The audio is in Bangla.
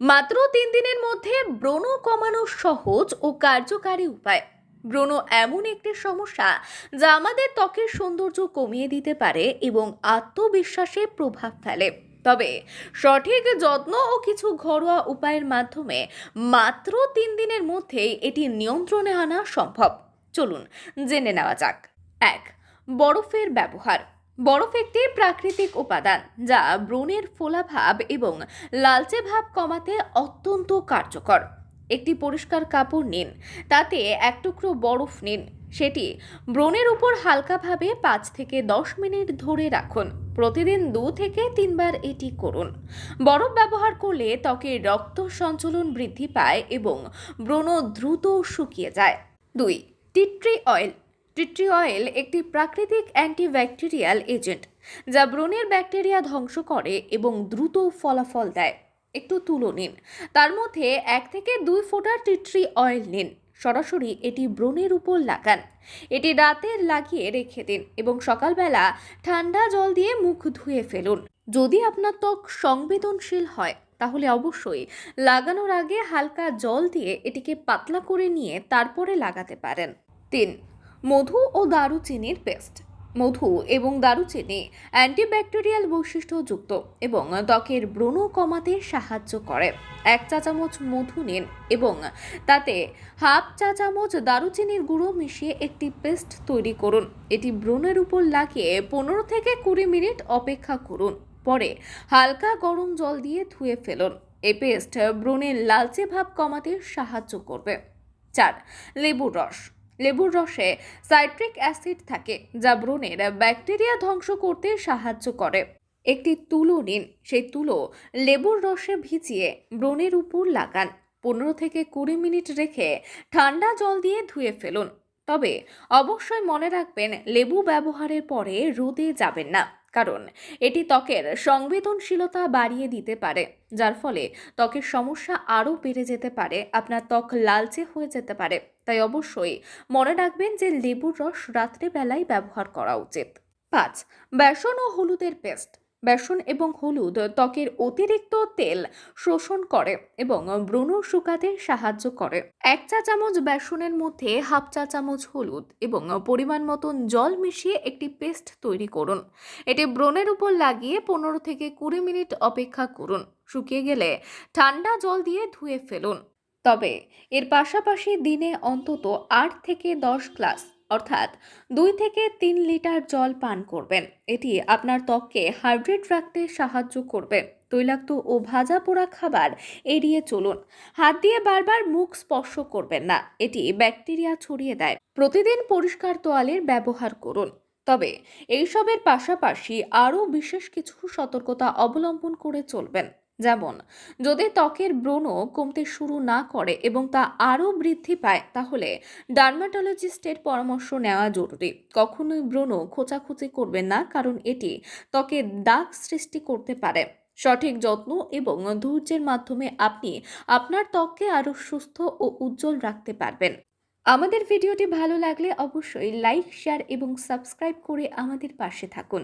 মাত্র তিন দিনের মধ্যে ব্রণ কমানো সহজ ও কার্যকারী উপায়। ব্রণ এমন একটি সমস্যা যা আমাদের ত্বকের সৌন্দর্য কমিয়ে দিতে পারে এবং আত্মবিশ্বাসে প্রভাব ফেলে। তবে সঠিক যত্ন ও কিছু ঘরোয়া উপায়ের মাধ্যমে মাত্র তিন দিনের মধ্যেই এটি নিয়ন্ত্রণে আনা সম্ভব। চলুন জেনে নেওয়া যাক। এক, বরফের ব্যবহার। বরফ একটি প্রাকৃতিক উপাদান যা ব্রণের ফোলাভাব এবং লালচে ভাব কমাতে অত্যন্ত কার্যকর। একটি পরিষ্কার কাপড় নিন, তাতে এক টুকরো বরফ নিন। সেটি ব্রণের উপর হালকাভাবে পাঁচ থেকে দশ মিনিট ধরে রাখুন। প্রতিদিন দু থেকে তিনবার এটি করুন। বরফ ব্যবহার করলে ত্বকের রক্ত সঞ্চালন বৃদ্ধি পায় এবং ব্রণ দ্রুত শুকিয়ে যায়। দুই টিট্রি অয়েল টিট্রি অয়েল একটি প্রাকৃতিক অ্যান্টিব্যাকটেরিয়াল এজেন্ট, যা ব্রণের ব্যাকটেরিয়া ধ্বংস করে এবং দ্রুত ফলাফল দেয়। একটু তুলো নিন। তার মধ্যে এক থেকে দুই ফোঁটা টিট্রি অয়েল নিন। সরাসরি এটি ব্রণের উপর লাগান। এটি রাতে লাগিয়ে রেখে দিন এবং সকালবেলা ঠান্ডা জল দিয়ে মুখ ধুয়ে ফেলুন। যদি আপনার ত্বক সংবেদনশীল হয়, তাহলে অবশ্যই লাগানোর আগে হালকা জল দিয়ে এটিকে পাতলা করে নিয়ে তারপরে লাগাতে পারেন। তিন মধু ও দারুচিনির পেস্ট মধু এবং দারুচিনি অ্যান্টিব্যাকটেরিয়াল বৈশিষ্ট্যযুক্ত এবং ত্বকের ব্রণ কমাতে সাহায্য করে। এক চা চামচ মধু নিন এবং তাতে হাফ চা চামচ দারুচিনির গুঁড়ো মিশিয়ে একটি পেস্ট তৈরি করুন। এটি ব্রণের উপর লাগিয়ে পনেরো থেকে কুড়ি মিনিট অপেক্ষা করুন। পরে হালকা গরম জল দিয়ে ধুয়ে ফেলুন। এই পেস্ট ব্রণের লালচে ভাব কমাতে সাহায্য করবে। চার, লেবুর রস। লেবুর রসে সাইট্রিক অ্যাসিড থাকে, যা ব্রণের ব্যাকটেরিয়া ধ্বংস করতে সাহায্য করে। একটি তুলো নিন, সেই তুলো লেবুর রসে ভিজিয়ে ব্রণের উপর লাগান। পনেরো থেকে কুড়ি মিনিট রেখে ঠান্ডা জল দিয়ে ধুয়ে ফেলুন। তবে অবশ্যই মনে রাখবেন, লেবু ব্যবহারের পরে রোদে যাবেন না, কারণ এটি ত্বকের সংবেদনশীলতা বাড়িয়ে দিতে পারে, যার ফলে ত্বকের সমস্যা আরও বেড়ে যেতে পারে, আপনার ত্বক লালচে হয়ে যেতে পারে। তাই অবশ্যই মনে রাখবেন যে লেবুর রস রাত্রেবেলায় ব্যবহার করা উচিত। পাঁচ, বেসন ও হলুদের পেস্ট। বেসন এবং হলুদ ত্বকের অতিরিক্ত তেল শোষণ করে এবং ব্রণ শুকাতে সাহায্য করে। এক চা চামচ বেসনের মধ্যে হাফ চা চামচ হলুদ এবং পরিমাণ মতন জল মিশিয়ে একটি পেস্ট তৈরি করুন। এটি ব্রণের উপর লাগিয়ে পনেরো থেকে কুড়ি মিনিট অপেক্ষা করুন। শুকিয়ে গেলে ঠান্ডা জল দিয়ে ধুয়ে ফেলুন। তবে এর পাশাপাশি দিনে অন্তত আট থেকে দশ গ্লাস, অর্থাৎ দুই থেকে তিন লিটার জল পান করবেন। এটি আপনার ত্বককে হাইড্রেট রাখতে সাহায্য করবে। তৈলাক্ত ও ভাজা পোড়া খাবার এড়িয়ে চলুন। হাত দিয়ে বারবার মুখ স্পর্শ করবেন না, এটি ব্যাকটেরিয়া ছড়িয়ে দেয়। প্রতিদিন পরিষ্কার তোয়ালের ব্যবহার করুন। তবে এইসবের পাশাপাশি আরও বিশেষ কিছু সতর্কতা অবলম্বন করে চলবেন। যেমন, যদি ত্বকের ব্রণ কমতে শুরু না করে এবং তা আরও বৃদ্ধি পায়, তাহলে ডার্মাটোলজিস্টের পরামর্শ নেওয়া জরুরি। কখনোই ব্রণ খোঁচাখুচি করবেন না, কারণ এটি ত্বকে দাগ সৃষ্টি করতে পারে। সঠিক যত্ন এবং ধৈর্যের মাধ্যমে আপনি আপনার ত্বককে আরও সুস্থ ও উজ্জ্বল রাখতে পারবেন। আমাদের ভিডিওটি ভালো লাগলে অবশ্যই লাইক, শেয়ার এবং সাবস্ক্রাইব করে আমাদের পাশে থাকুন।